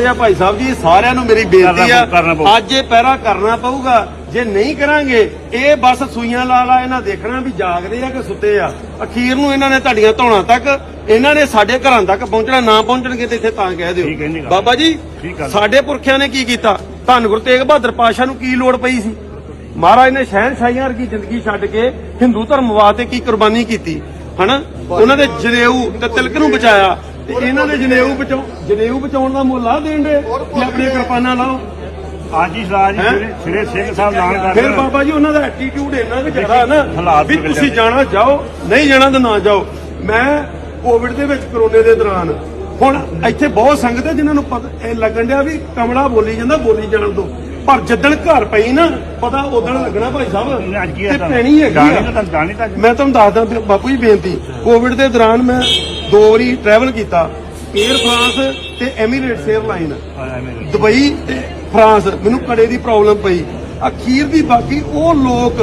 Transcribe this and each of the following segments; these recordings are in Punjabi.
ਜਿਹਾ ਭਾਈ ਸਾਹਿਬ ਜੀ ਸਾਰਿਆਂ ਨੂੰ ਮੇਰੀ ਬੇਨਤੀ ਆ। ਅੱਜ ਇਹ ਪਹਿਰਾ ਕਰਨਾ ਪਊਗਾ। ਜੇ ਨਹੀਂ ਕਰਾਂਗੇ ਇਹ ਬਸ ਸੂਈਆਂ ਲਾ ਲਾ ਇਹਨਾਂ ਦੇਖਣਾ ਵੀ ਜਾਗਦੇ ਆ ਕਿ ਸੁੱਤੇ ਆ। ਅਖੀਰ ਨੂੰ ਇਹਨਾਂ ਨੇ ਤੁਹਾਡੀਆਂ ਧੌਣਾ ਤੱਕ ਇਹਨਾਂ ਨੇ ਸਾਡੇ ਘਰਾਂ ਤੱਕ ਪਹੁੰਚਣਾ ਨਾ ਪਹੁੰਚਣਗੇ ਤੇ ਇੱਥੇ ਤਾਂ ਕਹਿ ਜੀ ਦਿਓ। ਬਾਬਾ ਜੀ। ਸਾਡੇ ਪੁਰਖਿਆਂ ਨੇ ਕੀ ਕੀਤਾ? ਧੰਨ ਗੁਰੂ ਤੇਗ ਬਹਾਦਰ ਪਾਸ਼ਾ ਨੂੰ ਕੀ ਲੋੜ ਪਈ ਸੀ? ਮਹਾਰਾਜ ਨੇ ਸ਼ਹਿਨਸ਼ਾਹੀਆਂ ਵਰਗੀ ਜ਼ਿੰਦਗੀ ਛੱਡ ਕੇ ਹਿੰਦੂ ਧਰਮ ਵਾਸਤੇ ਕੀ ਕੁਰਬਾਨੀ ਕੀਤੀ? ਹਨਾ? ਉਹਨਾਂ ਦੇ ਜਨੇਊ ਤੇ ਤਿਲਕ ਨੂੰ ਬਚਾਇਆ। ਤੇ ਇਹਨਾਂ ਨੇ ਜਨੇਊ ਬਚਾਉ ਜਨੇਊ ਬਚਾਉਣ ਦਾ ਮੁੱਲ ਆ ਦੇਣ ਦੇ। ਵੀ ਆਪਣੀਆਂ ਕਿਰਪਾਨਾਂ ਲਾਓ। ਅੱਜ ਹੀ? ਸਰਾਜ ਸਵੇਰੇ ਸਿੰਘ ਸਾਹਿਬ ਐਲਾਨ ਕਰ ਫਿਰ। ਬਾਬਾ ਜੀ ਉਹਨਾਂ ਦਾ ਐਟੀਟਿਊਡ ਇੰਨਾ ਕਿ ਜ਼ਿਆਦਾ ਨਾ ਵੀ ਤੁਸੀਂ। ਜਾਣਾ ਜਾਓ ਨਹੀਂ ਜਾਣਾ ਤਾਂ ਨਾ ਜਾਓ। ਮੈਂ ਕੋਵਿਡ ਦੇ ਵਿੱਚ ਕਰੋਨੇ ਦੇ ਦੌਰਾਨ ਹੁਣ ਇੱਥੇ ਬਹੁਤ ਸੰਗਤ ਹੈ ਜਿਨ੍ਹਾਂ ਨੂੰ ਪਤਾ ਇਹ ਲੱਗਣ ਡਿਆ ਵੀ ਕਮਲਾ ਬੋਲੀ ਜਾਂਦਾ ਬੋਲੀ ਜਾਣ ਤੋਂ। ਪਰ ਜਿੱਦਣ ਘਰ ਪਈ ਨਾ ਪਤਾ ਉਦਣ ਲੱਗਣਾ ਭਾਈ ਸਾਹਿਬ। ਕੀ ਤੇ ਪੈਣੀ ਹੈਗੀ ਮੈਂ ਤੁਹਾਨੂੰ ਦੱਸਦਾ ਬਾਪੂ ਜੀ ਬੇਨਤੀ। ਕੋਵਿਡ ਦੇ ਦੌਰਾਨ ਮੈਂ ਦੋ ਵਾਰੀ ਟਰੈਵਲ ਕੀਤਾ 에ਅਰ ਫਰਾਂਸ ਤੇ ਐਮੀਰੇਟਸ 에ਅਰਲਾਈਨ ਦੁਬਈ ਤੇ ਫਰਾਂਸ ਮੈਨੂੰ ਕੜੇ ਦੀ ਪ੍ਰੋਬਲਮ ਪਈ। ਅਖੀਰ ਦੀ ਬਾਕੀ ਉਹ ਲੋਕ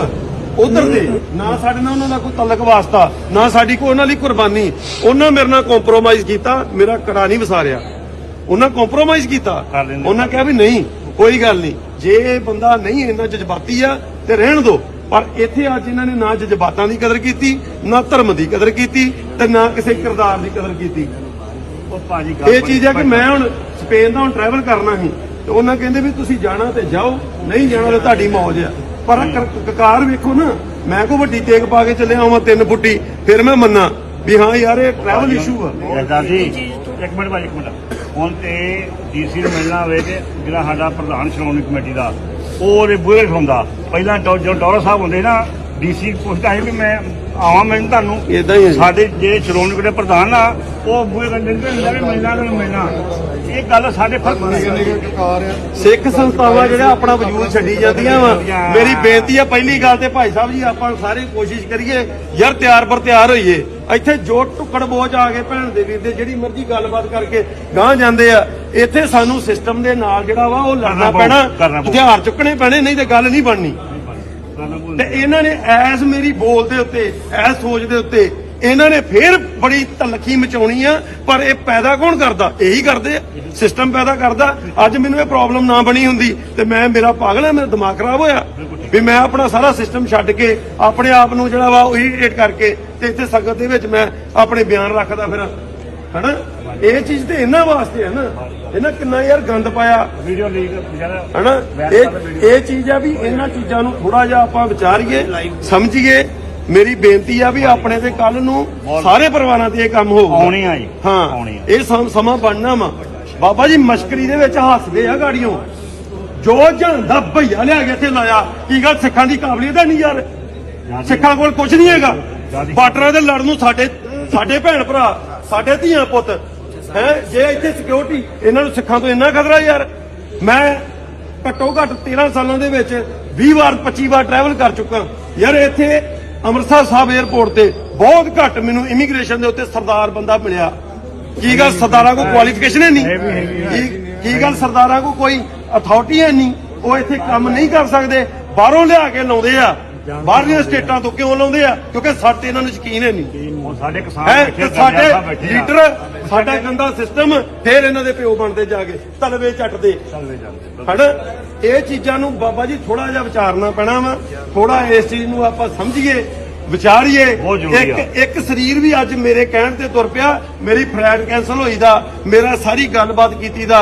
ਉਧਰ ਦੇ ਨਾ ਸਾਡੇ ਨਾਲ ਉਹਨਾਂ ਦਾ ਕੋਈ ਤਲਕ ਵਾਸਤਾ ਨਾ ਸਾਡੀ ਕੋਈ ਉਹਨਾਂ ਲਈ ਕੁਰਬਾਨੀ। ਉਹਨਾਂ ਮੇਰੇ ਨਾਲ ਕੰਪਰੋਮਾਈਜ਼ ਕੀਤਾ ਮੇਰਾ ਕੜਾ ਨਹੀਂ ਵਸਾਰਿਆ। ਉਹਨਾਂ ਕੰਪਰੋਮਾਈਜ਼ ਕੀਤਾ। ਉਹਨਾਂ ਕਿਹਾ ਵੀ ਨਹੀਂ ਕੋਈ ਗੱਲ ਨਹੀਂ। ਜੇ ਇਹ ਬੰਦਾ ਨਹੀਂ ਇੰਨਾ ਜਜ਼ਬਾਤੀ ਆ ਤੇ ਰਹਿਣ ਦਿਓ ਪਰ ਇੱਥੇ ਅੱਜ ਇਹਨਾਂ ਨੇ ਨਾ ਜਜ਼ਬਾਤਾਂ ਦੀ ਕਦਰ ਕੀਤੀ ਨਾ ਧਰਮ ਦੀ ਕਦਰ ਕੀਤੀ ਤੇ ਨਾ ਕਿਸੇ ਕਿਰਦਾਰ ਦੀ ਕਦਰ ਕੀਤੀ। ਉਹ ਭਾਜੀ ਗੱਲ ਇਹ ਚੀਜ਼ ਹੈ ਕਿ ਮੈਂ ਹੁਣ ਸਪੇਨ ਦਾ ਹੁਣ ਟਰੈਵਲ ਕਰਨਾ ਸੀ ਤੇ ਉਹਨਾਂ ਕਹਿੰਦੇ ਵੀ ਤੁਸੀਂ ਜਾਣਾ ਤੇ ਜਾਓ ਨਹੀਂ ਜਾਣਾ ਤੇ ਤੁਹਾਡੀ ਮੌਜ ਆ। ਪਰ ਕਕਾਰ ਵੇਖੋ ਨਾ ਮੈਂ ਕੋ ਵੱਡੀ ਤੇਗ ਪਾ ਕੇ ਚੱਲਿਆ ਹਾਂ ਤਿੰਨ ਫੁੱਟੀ ਫਿਰ ਮੈਂ ਮੰਨਾਂ ਵੀ ਹਾਂ ਯਾਰ ਇਹ ਟਰੈਵਲ ਇਸ਼ੂ ਆ। ਜੀ ਇੱਕ ਮਿੰਟ ਭਾਜੀ ਇੱਕ ਮਿੰਟ। ਹੁਣ ਤੇ ਡੀਸੀ ਨੂੰ ਮਿਲਣਾ ਹੋਵੇ ਤੇ ਜਿਹੜਾ ਸਾਡਾ ਪ੍ਰਧਾਨ ਸ਼੍ਰੋਮਣੀ ਕਮੇਟੀ ਦਾ ਉਹ ਉਹਦੇ ਬੂਹੇ ਹੁੰਦਾ ਪਹਿਲਾਂ ਜਦੋਂ ਟੌਰਾ ਸਾਹਿਬ ਹੁੰਦੇ ਨਾ ਡੀਸੀ ਪੁੱਛਦਾ ਸੀ ਵੀ ਮੈਂ ਆਵਾਂ ਮੈਂ ਤੁਹਾਨੂੰ। ਏਦਾਂ ਹੀ ਹੈ ਜੀ। ਸਾਡੇ ਜਿਹੜੇ ਸ਼੍ਰੋਮਣੀ ਕਮੇਟੀ ਦੇ ਪ੍ਰਧਾਨ ਆ ਉਹ ਬੂਹੇ ਹੁੰਦਾ ਵੀ ਮਿਲਣਾ ਤੈਨੂੰ ਮਿਲਣਾ। ਇਹ ਗੱਲ ਸਾਡੇ ਫ਼ਰਕ ਸਿੱਖ ਸੰਸਥਾਵਾਂ ਜਿਹੜਾ ਆਪਣਾ ਵਜੂਦ ਛੱਡੀ ਜਾਂਦੀਆਂ ਵਾ। ਮੇਰੀ ਬੇਨਤੀ ਆ ਪਹਿਲੀ ਗੱਲ ਤੇ ਭਾਈ ਸਾਹਿਬ ਜੀ ਆਪਾਂ ਸਾਰੇ ਕੋਸ਼ਿਸ਼ ਕਰੀਏ ਯਾਰ ਤਿਆਰ ਪਰ ਤਿਆਰ ਹੋਈਏ। ਇੱਥੇ ਜੋ ਟੁੱਕੜ ਬੋਝ ਆ ਗਏ ਭੈਣ ਦੇ ਵੀਰ ਦੇ ਜਿਹੜੀ ਮਰਜ਼ੀ ਗੱਲਬਾਤ ਕਰਕੇ ਗਾਂ ਜਾਂਦੇ ਆ। ਇੱਥੇ ਸਾਨੂੰ ਸਿਸਟਮ ਦੇ ਨਾਲ ਜਿਹੜਾ ਵਾ ਉਹ ਲੜਨਾ ਪੈਣਾ। ਹਥਿਆਰ ਚੁੱਕਣੇ ਪੈਣੇ ਨਹੀਂ ਤੇ ਗੱਲ ਨਹੀਂ ਬਣਨੀ। ਤੇ ਇਹਨਾਂ ਨੇ ਐਸ ਮੇਰੀ ਬੋਲ ਦੇ ਉੱਤੇ ਐਸ ਸੋਚ ਦੇ ਉੱਤੇ ਇਹਨਾਂ ਨੇ ਫੇਰ ਬੜੀ ਤਲਖੀ ਮਚਾਉਣੀ ਆ ਪਰ ਇਹ ਪੈਦਾ ਕੌਣ ਕਰਦਾ? ਇਹੀ ਕਰਦੇ ਆ। ਸਿਸਟਮ ਪੈਦਾ ਕਰਦਾ। ਅੱਜ ਮੈਨੂੰ ਇਹ ਪ੍ਰੋਬਲਮ ਨਾ ਬਣੀ ਹੁੰਦੀ ਤੇ ਮੈਂ ਮੇਰਾ ਪਾਗਲ ਹੈ ਮੇਰਾ ਦਿਮਾਗ ਖਰਾਬ ਹੋਇਆ। ਵੀ ਮੈਂ ਆਪਣਾ ਸਾਰਾ ਸਿਸਟਮ ਛੱਡ ਕੇ ਆਪਣੇ ਆਪ ਨੂੰ ਜਿਹੜਾ ਵਾ ਉਹ ਇਰੀਟੇਟ ਕਰਕੇ ਤੇ ਇੱਥੇ ਸੰਗਤ ਦੇ ਵਿੱਚ ਮੈਂ ਆਪਣੇ ਬਿਆਨ ਰੱਖਦਾ ਫਿਰ। ਹਨਾ? ਇਹ ਚੀਜ਼ ਤੇ ਇਹਨਾਂ ਵਾਸਤੇ ਹੈ ਨਾ। ਇਹਨਾਂ ਕਿੰਨਾ ਯਾਰ ਗੰਦ ਪਾਇਆ। ਵੀਡੀਓ ਲੀਕ ਹਨਾ? ਇਹ ਇਹ ਚੀਜ਼ ਆ ਵੀ ਇਹਨਾਂ ਚੀਜ਼ਾਂ ਨੂੰ ਥੋੜਾ ਜਿਹਾ ਆਪਾਂ ਵਿਚਾਰੀਏ ਸਮਝੀਏ। ਮੇਰੀ ਬੇਨਤੀ ਆ ਵੀ ਆਪਣੇ ਤੇ ਕੱਲ ਨੂੰ ਸਾਰੇ ਪਰਿਵਾਰਾਂ ਤੇ ਇਹ ਕੰਮ ਹੋਊਗਾ। ਆਉਣੀ ਆ ਜੀ। ਹਾਂ ਇਹ ਸਮ- ਸਮਾਂ ਬਣਨਾ ਵਾ। ਬਾਬਾ ਜੀ ਮਸ਼ਕਰੀ ਦੇ ਵਿੱਚ ਹੱਸਦੇ ਆ ਗਾੜੀਆਂ ਜੋ ਜਾਂਦਾ ਭਈਆ ਲਿਆ ਕੇ ਇੱਥੇ ਲਾਇਆ ਕੀ ਗੱਲ ਸਿੱਖਾਂ ਦੀ ਕਾਬਲੀਅਤ ਹੈ ਨਹੀਂ ਯਾਰ? ਸਿੱਖਾਂ ਕੋਲ ਕੁਝ ਨਹੀਂ ਹੈਗਾ। ਬਾਰਡਰਾਂ ਦੇ ਲੜਨ ਨੂੰ ਸਾਡੇ ਸਾਡੇ ਭੈਣ ਭਰਾ, ਸਾਡੇ ਧੀਆਂ ਪੁੱਤ, ਹੈ, ਜੇ ਇੱਥੇ ਸਿਕਿਉਰਿਟੀ ਇਹਨਾਂ ਨੂੰ ਸਿੱਖਾਂ ਤੋਂ ਇੰਨਾ ਖਤਰਾ ਯਾਰ, ਮੈਂ ਘੱਟੋ ਘੱਟ 13 ਸਾਲਾਂ ਦੇ ਵਿੱਚ 20 ਵਾਰ 25 ਵਾਰ ਟਰੈਵਲ ਕਰ ਚੁੱਕਾ। ਯਾਰ ਇੱਥੇ ਅੰਮ੍ਰਿਤਸਰ ਸਾਹਿਬ 에ਅਰਪੋਰਟ ਤੇ ਬਹੁਤ ਘੱਟ ਮੈਨੂੰ ਇਮੀਗ੍ਰੇਸ਼ਨ ਦੇ ਉੱਤੇ ਸਰਦਾਰ ਬੰਦਾ ਮਿਲਿਆ। ਕੀ ਗੱਲ ਸਰਦਾਰਾਂ ਕੋਲ ਕੁਆਲੀਫਿਕੇਸ਼ਨ ਹੈ ਨਹੀਂ? ਕੀ ਗੱਲ ਸਰਦਾਰਾਂ ਕੋਲ ਕੋਈ ਅਥਾਰਟੀ ਹੈ ਨਹੀਂ? ਉਹ ਇੱਥੇ ਕੰਮ ਨਹੀਂ ਕਰ ਸਕਦੇ, ਬਾਹਰੋਂ ਲਿਆ ਕੇ ਲਾਉਂਦੇ ਆ। ਬਾਹਰਲੀਆਂ ਸਟੇਟਾਂ ਤੋਂ ਕਿਉਂ ਲਾਉਂਦੇ ਆ? ਕਿਉਂਕਿ ਸਾਡੇ ਇਹਨਾਂ ਨੂੰ ਯਕੀਨ ਹੈ ਨਹੀਂ। ਹੁਣ ਸਾਡੇ ਕਿਸਾਨ ਹੈ? ਬੈਠੇ ਸਾਡੇ ਸਾਹਿਬ ਬੈਠੇ ਆ। ਲੀਡਰ ਸਾਡਾ ਗੰਦਾ ਸਿਸਟਮ ਫੇਰ ਇਹਨਾਂ ਦੇ ਪਿਓ ਬਣਦੇ ਜਾ ਕੇ ਤਲਵੇ ਚੱਟਦੇ। ਚੱਲਦੇ ਜਾਂਦੇ ਹਨਾ? ਇਹ ਚੀਜ਼ਾਂ ਨੂੰ ਬਾਬਾ ਜੀ ਥੋੜਾ ਜਿਹਾ ਵਿਚਾਰਨਾ ਪੈਣਾ ਵਾ। ਥੋੜਾ ਇਸ ਚੀਜ਼ ਨੂੰ ਆਪਾਂ ਸਮਝੀਏ ਵਿਚਾਰੀਏ। ਬਹੁਤ ਜ਼ਰੂਰੀ ਆ। ਇੱਕ ਇੱਕ ਸਰੀਰ ਵੀ ਅੱਜ ਮੇਰੇ ਕਹਿਣ ਤੇ ਤੁਰ ਪਿਆ ਮੇਰੀ ਫਲਾਈਟ ਕੈਨਸਲ ਹੋਈ ਦਾ ਮੇਰਾ ਸਾਰੀ ਗੱਲਬਾਤ ਕੀਤੀ ਦਾ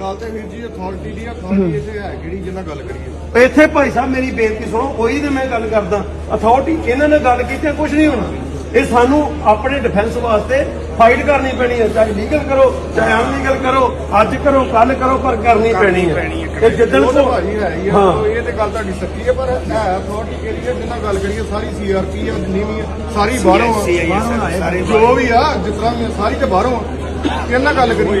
ਗੱਲ ਤੇ ਵੀਰ ਜੀ ਅਥਾਰਟੀ ਦੀ ਅਥਾਰਟੀ ਇੱਥੇ ਹੈ ਕਿਹੜੀ ਜਿੰਨਾ ਗੱਲ ਕਰੀਏ? ਇੱਥੇ ਭਾਈ ਸਾਹਿਬ ਮੇਰੀ ਬੇਨਤੀ ਸੁਣੋ ਕੋਈ ਤੇ ਮੈਂ ਗੱਲ ਕਰਦਾ। ਅਥਾਰਟੀ ਇਹਨਾਂ ਨੇ ਗੱਲ ਕੀਤੀ ਕੁਝ ਨਹੀਂ ਹੋਣਾ। ਇਹ ਸਾਨੂੰ ਆਪਣੇ ਡਿਫੈਂਸ ਵਾਸਤੇ ਫਾਈਟ ਕਰਨੀ ਪੈਣੀ ਹੈ। ਚਾਹੇ ਲੀਗਲ ਕਰੋ ਚਾਹੇ ਅਨਲੀਗਲ ਕਰੋ ਅੱਜ ਕਰੋ ਕੱਲ ਕਰੋ ਪਰ ਕਰਨੀ ਪੈਣੀ ਹੈ। ਇਹ ਜਿੱਦਣ ਤਾਂ ਭਾਜੀ ਹੈ ਹੀ ਆ। ਹਾਂ। ਇਹ ਤੇ ਗੱਲ ਤੁਹਾਡੀ ਸੱਚੀ ਹੈ ਪਰ ਹੈ ਅਥਾਰਟੀ ਕਿਹੜੀ ਹੈ? ਜਿੰਨਾ ਗੱਲ ਕਰੀਏ ਸਾਰੀ ਸੀਆਰਪੀ ਆ ਜਿੰਨੀ ਵੀ ਆ। ਸਾਰੀ ਬਾਹਰੋਂ ਆ ਜੋ ਵੀ ਆ ਜਿਸ ਤਰ੍ਹਾਂ ਸਾਰੀ ਤੇ ਬਾਹਰੋਂ ਆ। ਕਿਹਨਾਂ ਗੱਲ ਕਰੀਏ।